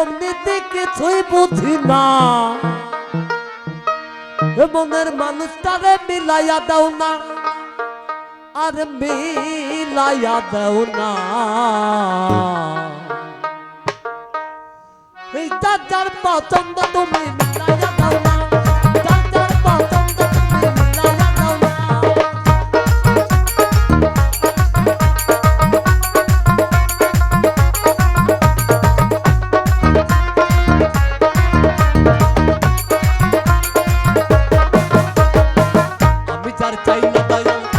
অগ্নিতে কিছুই বুঝি না। মনের মানুষটারে মিলাইয়া দাও না, আর মিলাইয়া দাও না। এই যার পছন্দ তুমি না Thank you.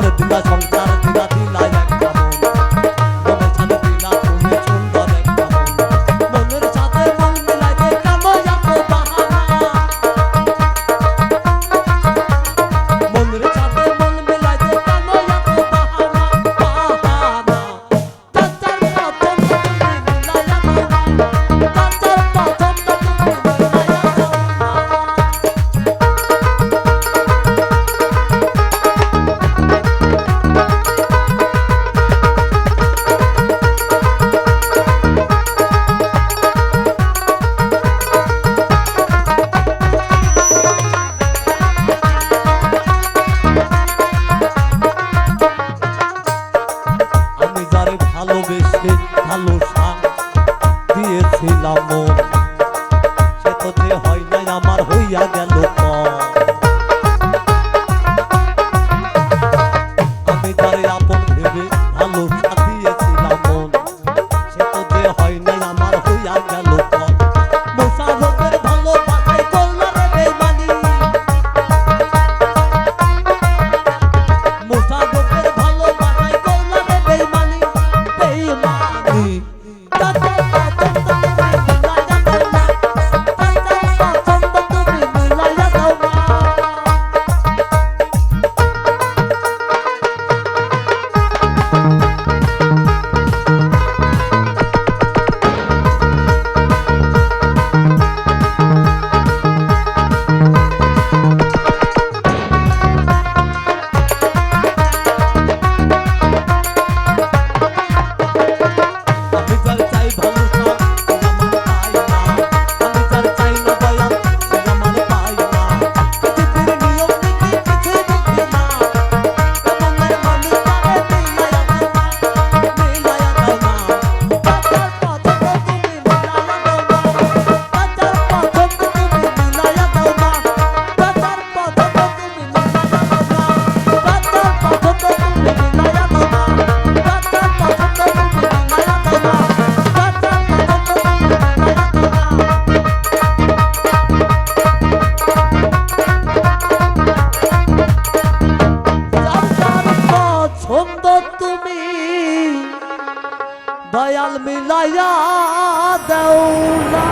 ஞானத்தின் ছিলাম। সে তো যে হয় নাই আমার হইয়া গেল। দয়াল মিলাইয়া দেওলা